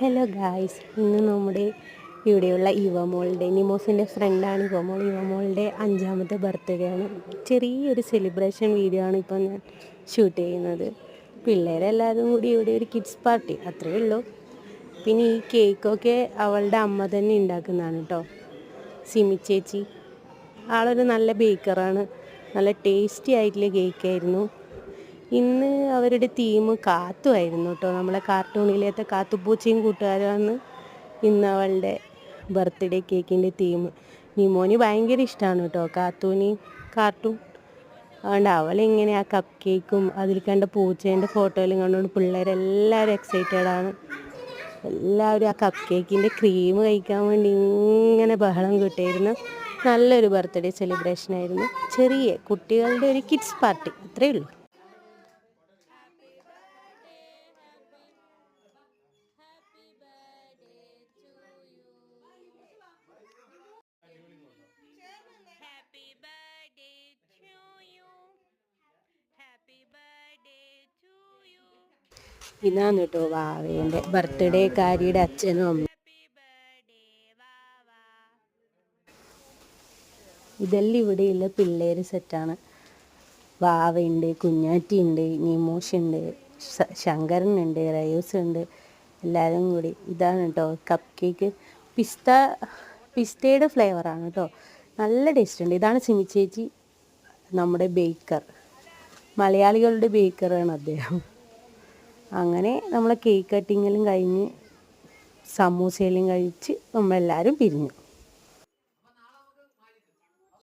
Hello guys ഇന്ന് നമ്മുടെ ഇവിടെയുള്ള യുവമോളുടെ നിമോസിന്റെ ഫ്രണ്ടാണ് യുവമോൾ. യുവമോളുടെ അഞ്ചാമത്തെ ബർത്ത്ഡേ ആണ്. ചെറിയൊരു സെലിബ്രേഷൻ വീഡിയോ ആണ് ഇപ്പോൾ ഞാൻ ഷൂട്ട് ചെയ്യുന്നത്. പിള്ളേരെല്ലാവരും കൂടി ഇവിടെ ഒരു കിഡ്സ് പാർട്ടി അത്രയേ ഉള്ളൂ. പിന്നെ ഈ കേക്കൊക്കെ അവളുടെ അമ്മ തന്നെ ഉണ്ടാക്കുന്നതാണ് കേട്ടോ സിമി ചേച്ചി. ആളൊരു നല്ല ബേക്കറാണ് നല്ല ടേസ്റ്റി ആയിട്ടുള്ള കേക്കായിരുന്നു ഇന്ന് അവരുടെ തീം കാത്തുമായിരുന്നു കേട്ടോ നമ്മളെ കാർട്ടൂണിലത്തെ കാത്തുപൂച്ചയും കൂട്ടുകാരാണ് ഇന്ന് അവളുടെ ബർത്ത്ഡേ കേക്കിന്റെ തീം നിമോന് ഭയങ്കര ഇഷ്ടമാണ് കേട്ടോ കാത്തൂനി കാർട്ടൂൺ അതുകൊണ്ട് അവളിങ്ങനെ ആ കപ്പ് കേക്കും അതിൽ കണ്ട പൂച്ചേന്റെ ഫോട്ടോയിലും കണ്ടുകൊണ്ട് പിള്ളേരെല്ലാവരും എക്സൈറ്റഡ് ആണ്. എല്ലാവരും ആ കപ്പ് കേക്കിന്റെ ക്രീം കഴിക്കാൻ വേണ്ടി ഇങ്ങനെ ബഹളം കിട്ടിയിരുന്നു. നല്ലൊരു ബർത്ത്ഡേ സെലിബ്രേഷൻ ആയിരുന്നു. ചെറിയ കുട്ടികളുടെ ഒരു കിഡ്സ് പാർട്ടി അത്രയേ ഉള്ളൂ. ഇതാണ് കേട്ടോ വാവേന്റെ ബർത്ത്ഡേ കാരിയുടെ അച്ഛനും അമ്മ. ഇതെല്ലാം ഇവിടെയുള്ള പിള്ളേർ സെറ്റാണ് വാവയുണ്ട് കുഞ്ഞാറ്റിയുണ്ട് നിമോഷുണ്ട് ശങ്കരനുണ്ട് റയൂസ് ഉണ്ട് എല്ലാവരും കൂടി. ഇതാണ് കേട്ടോ കപ്പ് കേക്ക് പിസ്ത പിസ്തയുടെ ഫ്ലേവറാണ് കേട്ടോ നല്ല ടേസ്റ്റ് ഉണ്ട്. ഇതാണ് സിമി ചേച്ചി നമ്മുടെ ബേക്കർ മലയാളികളുടെ ബേക്കറാണ് അദ്ദേഹം. അങ്ങനെ നമ്മളെ കേക്ക് കട്ടിങ്ങെല്ലാം കഴിഞ്ഞ് സമൂസയെല്ലാം കഴിച്ച് നമ്മളെല്ലാവരും പിരിഞ്ഞു.